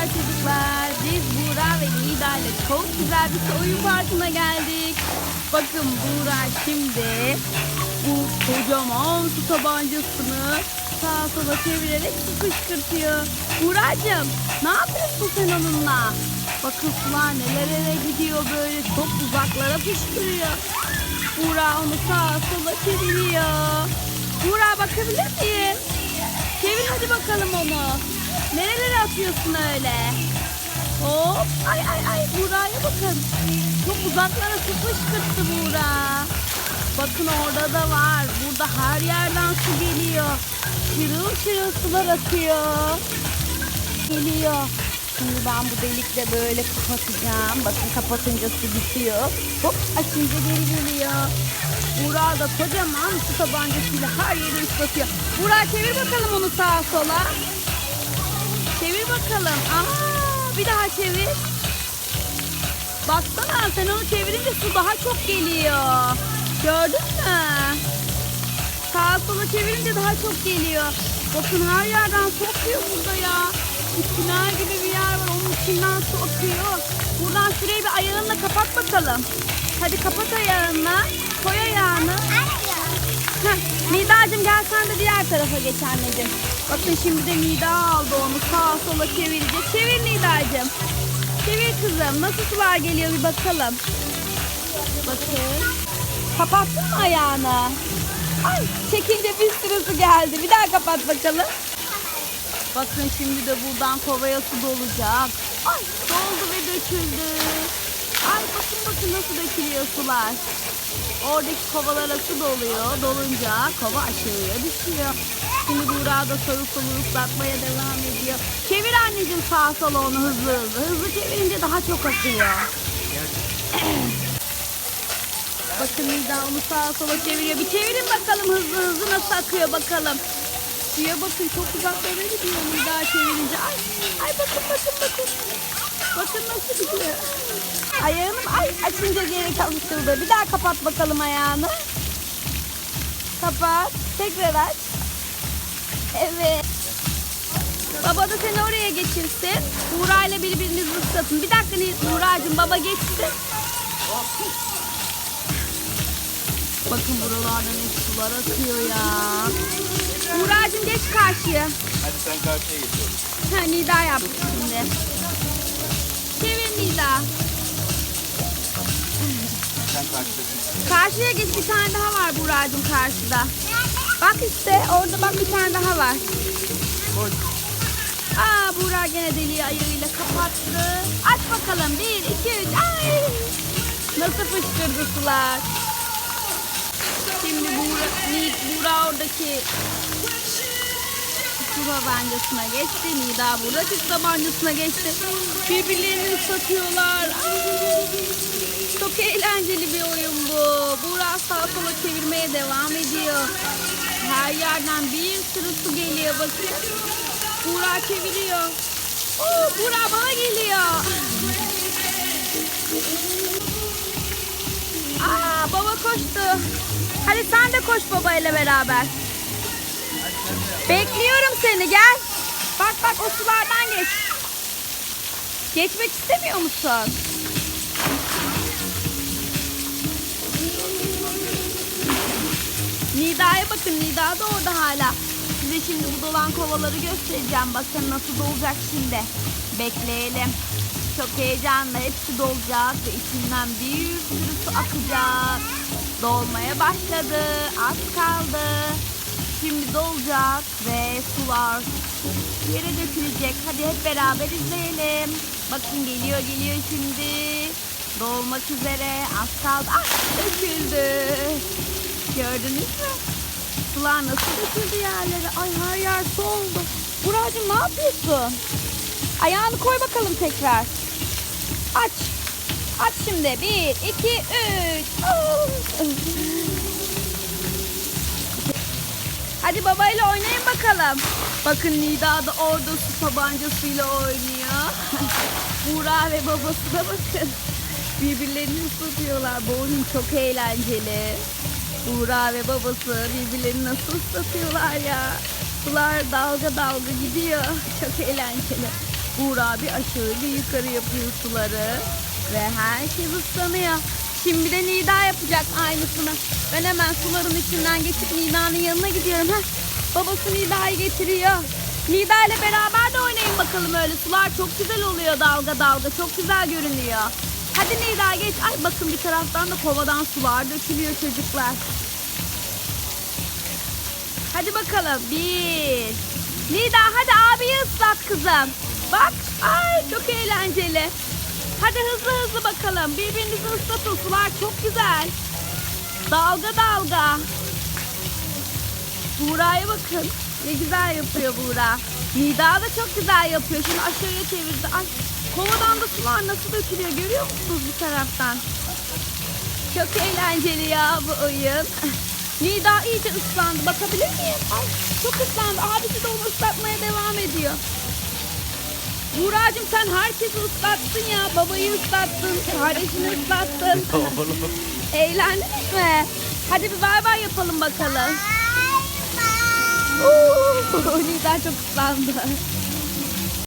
Merhabalar çocuklar. Biz Buğra ve Nida ile çok güzel bir oyun parkına geldik. Bakın Buğra şimdi bu kocaman su tabancasını sağa sola çevirerek su fışkırtıyor. Buğracığım ne yapıyorsun sen onunla? Bakın sular nelere gidiyor böyle çok uzaklara fışkırıyor. Buğra onu sağa sola çeviriyor. Buğra bakabilir miyim? Çevir hadi bakalım onu. Nerelere atıyorsun öyle? Hop. Ay ay ay Buğra'ya bakın. Çok uzaklara su fışkırttı Buğra. Bakın orada da var. Burada her yerden su geliyor. Şırıl şırıl sular akıyor. Geliyor. Şimdi ben bu delikle böyle kapatacağım. Bakın kapatınca su bitiyor. Hop açınca geri geliyor. Buğra da kocaman su tabancasıyla her yeri ıslatıyor. Buğra çevir bakalım onu sağa sola. Bakalım. Aa, bir daha çevir. Baksana sen onu çevirince su daha çok geliyor. Gördün mü? Sağa sola çevirince daha çok geliyor. Bakın her yerden su akıyor burada ya. Tünel gibi bir yer var. Onun içinden su akıyor. Buradan şurayı bir ayağınla kapat bakalım. Hadi kapat ayağınla. Nida'cığım gel sen de diğer tarafa geç anneciğim. Bakın şimdi de Nida aldı onu sağa sola çevirecek. Çevir Nida'cığım. Çevir kızım. Nasıl sular geliyor bir bakalım. Bakın. Kapattın mı ayağını? Ay çekince bir sürü su geldi. Bir daha kapat bakalım. Bakın şimdi de buradan kovaya su dolacak. Ay doldu ve döküldü. Ay bakın bakın nasıl dökülüyor sular. Oradaki kovalara su doluyor. Dolunca kova aşağıya düşüyor. Şimdi Buğra da soru soru ıslatmaya devam ediyor. Çevir anneciğim sağa sola onu hızlı hızlı. Hızlı çevirince daha çok akıyor. Bakın Nida onu sağa sola çeviriyor. Bir çevirin bakalım hızlı hızlı nasıl akıyor bakalım. Suya bakın çok uzaklara gidiyor Nida çevirince. Ay, ay bakın bakın bakın. Bakın nasıl gidiyor. Ayağını ay açınca geri kavuşturdu. Bir daha kapat bakalım ayağını. Kapat. Tekrar aç. Evet. Baba da seni oraya geçirsin. Buğra ile birbirinizi ıslatın. Bir dakika Buğra'cığım baba geçsin. Bakın buralardan hep sular akıyor ya. Buğra'cığım geç karşıya. Hadi sen karşıya geçiyoruz. Ha Nida yaptı şimdi. Karşıdasın. Karşıya geç bir tane daha var Buğra'cığım karşıda. Bak işte orada bak bir tane daha var. Koy. Aa Buğra gene deliği ayağıyla kapattı. Aç bakalım. Bir, iki, üç. Ay! Nasıl fışkırdı sular. Şimdi Buğra, Ni- Buğra oradaki su tabancasına geçti. Nida buradaki su tabancasına geçti. Birbirlerini ıslatıyorlar. Ay! Çok eğlenceli bir oyun bu. Buğra sağa sola çevirmeye devam ediyor. Her yerden bir sürü su geliyor bakın. Buğra çeviriyor. Oo, Buğra bana geliyor. Aa, baba koştu. Hadi sen de koş babayla beraber. Bekliyorum seni gel. Bak bak o sulardan geç. Geçmek istemiyor musun? Nida'ya bakın Nida da orada hala. Size şimdi bu dolan kovaları göstereceğim. Bakın nasıl dolacak şimdi. Bekleyelim. Çok heyecanlı. Hepsi dolacak ve içinden bir sürü su akacak. Dolmaya başladı. Az kaldı. Şimdi dolacak ve sular yere dökülecek. Hadi hep beraber izleyelim. Bakın geliyor geliyor şimdi. Dolmak üzere. Az kaldı. Ah döküldü. Gördünüz mü? Sular nasıl döküldü yerlere? Ay her yer su oldu. Buracığım ne yapıyorsun? Ayağını koy bakalım tekrar. Aç. Aç şimdi. Bir, iki, üç. Hadi babayla oynayın bakalım. Bakın Nida da orada su tabancasıyla oynuyor. Buğra ve babası da bakın. Birbirlerini ıslatıyorlar. Bu oyun çok eğlenceli. Buğra ve babası birbirlerini nasıl ıslatıyorlar ya. Sular dalga dalga gidiyor. Çok eğlenceli. Buğra bir aşağı bir yukarı yapıyor suları. Ve herkes ıslanıyor. Şimdi de Nida yapacak aynısını. Ben hemen suların içinden geçip Nida'nın yanına gidiyorum. Heh, babası Nida'yı getiriyor. Nida ile beraber de oynayın bakalım öyle. Sular çok güzel oluyor dalga dalga. Çok güzel görünüyor. Hadi Nida geç. Ay bakın bir taraftan da kovadan sular dökülüyor çocuklar. Hadi bakalım. Bir. Nida hadi abiyi ıslat kızım. Bak. Ay çok eğlenceli. Hadi hızlı hızlı bakalım. Birbirinizi ıslatın. Sular çok güzel. Dalga dalga. Buğra'ya bakın. Ne güzel yapıyor Buğra. Nida da çok güzel yapıyor. Şimdi aşağıya çevirdi. Ay kovadan da sular nasıl dökülüyor görüyor musunuz bu taraftan? Çok eğlenceli ya bu oyun. Nida iyice ıslandı. Bakabilir miyim? Ay çok ıslandı. Abisi de onu ıslatmaya devam ediyor. Buğra'cığım sen herkesi ıslattın ya. Babayı ıslattın. Kardeşini ıslattın. Eğlendiniz mi? Hadi bir bay bay yapalım bakalım. Oo, Nida çok ıslandı.